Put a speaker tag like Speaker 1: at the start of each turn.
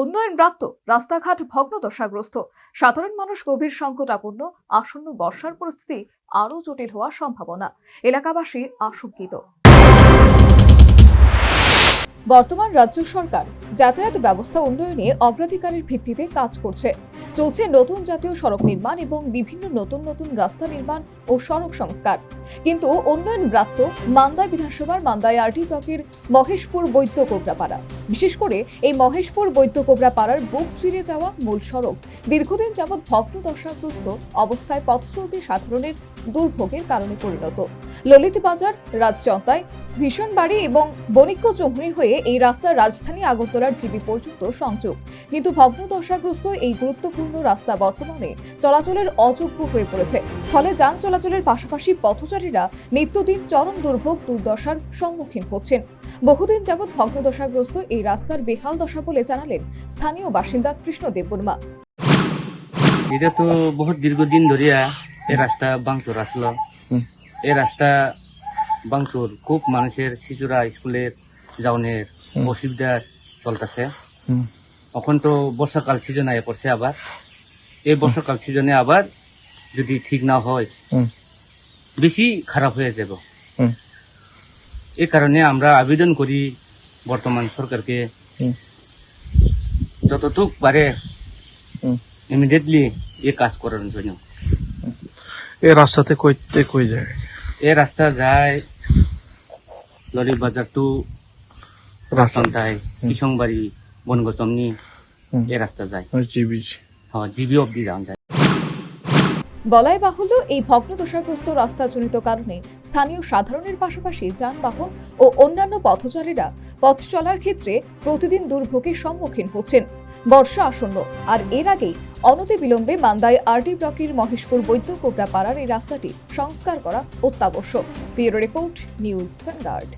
Speaker 1: উন্নয়ন ব্রাত্য রাস্তাঘাট ভগ্নদশাগ্রস্ত সাধারণ মানুষ গভীর সংকটাপন্ন, আসন্ন বর্ষার পরিস্থিতি আরও জটিল হওয়ার সম্ভাবনা এলাকাবাসী আশঙ্কিত। বর্তমান রাজ্য সরকার যাতায়াত ব্যবস্থা উন্নয়নে অগ্রাধিকারের ভিত্তিতে কাজ করছে। চলছে নতুন জাতীয় সড়ক নির্মাণ এবং বিভিন্ন নতুন নতুন রাস্তা নির্মাণ ও সড়ক সংস্কার। কিন্তু উন্নয়ন ব্রাত্য মান্দায় বিধানসভার মান্দায় আরটি ব্লকের মহেশপুর বৈদ্য কোবরাপাড়া। বিশেষ করে এই মহেশপুর বৈদ্য কোবরাপাড়ার বুক চিরে যাওয়া মূল সড়ক দীর্ঘদিন যাবৎ ভগ্নদশাগ্রস্ত অবস্থায় পথ চলতি সাধারণের দুর্ভোগের কারণে পরিণত। ললিত বাজার রাজচন্তায় ভীষণ বাড়ি এবং বণিক্য চৌমুহী হয়ে এই রাস্তা রাজধানী আগরতলার জিবি পর্যন্ত সংযোগ। কিন্তু ভগ্নদশাগ্রস্ত এই গুরুত্বপূর্ণ রাস্তা বর্তমানে চলাচলের অযোগ্য হয়ে পড়েছে। ফলে যান চলাচলের পাশাপাশি পথচারীরা নিত্যদিন চরম দুর্ভোগ দুর্দশার সম্মুখীন হচ্ছেন। বহুদিন যাবৎ ভগ্নদশাগ্রস্ত এই রাস্তার বেহাল দশা বলে জানালেন স্থানীয় বাসিন্দা কৃষ্ণ দেববর্মা।
Speaker 2: এটা তো বহুত দীর্ঘদিন ধরিয়া এই রাস্তা বাংচুর আসলো। এই রাস্তা বাংচুর খুব মানুষের শিশুরা স্কুলের যাওনের। অসুবিধা চলতেছে। এখন তো বর্ষাকাল সিজন আয় পড়ছে আবার। এই বর্ষাকাল সিজনে আবার যদি ঠিক না হয়। বেশি খারাপ হয়ে যাব। এই কারণে আমরা আবেদন করি বর্তমান সরকারকে যতটুক পারে ইমিডিয়েটলি এ কাজ করার জন্য।
Speaker 3: এই রাস্তাতে কইতে কই যায়?
Speaker 2: এই রাস্তা যায় লরি বাজার টু
Speaker 3: রাস্তা।
Speaker 2: রাজসন্তায় কিশংবাড়ি বনগচমনি। এই রাস্তা যায়।
Speaker 3: জিবি
Speaker 2: হ্যাঁ জিবি অব্দি যাওয়া যায়।
Speaker 1: বলাই বাহুল্য এই ভগ্নদশাগ্রস্ত রাস্তাজনিত কারণে স্থানীয় সাধারণের পাশাপাশি যানবাহন ও অন্যান্য পথচারীরা পথ চলার ক্ষেত্রে প্রতিদিন দুর্ভোগের সম্মুখীন হচ্ছেন। বর্ষা আসন্ন আর এর আগেই অনতি বিলম্বে মান্দায় আরডি ব্লকের মহেশপুর বৈদ্য কোবরা পাড়ার এই রাস্তাটি সংস্কার করা অত্যাবশ্যক। Bureau report news vanguard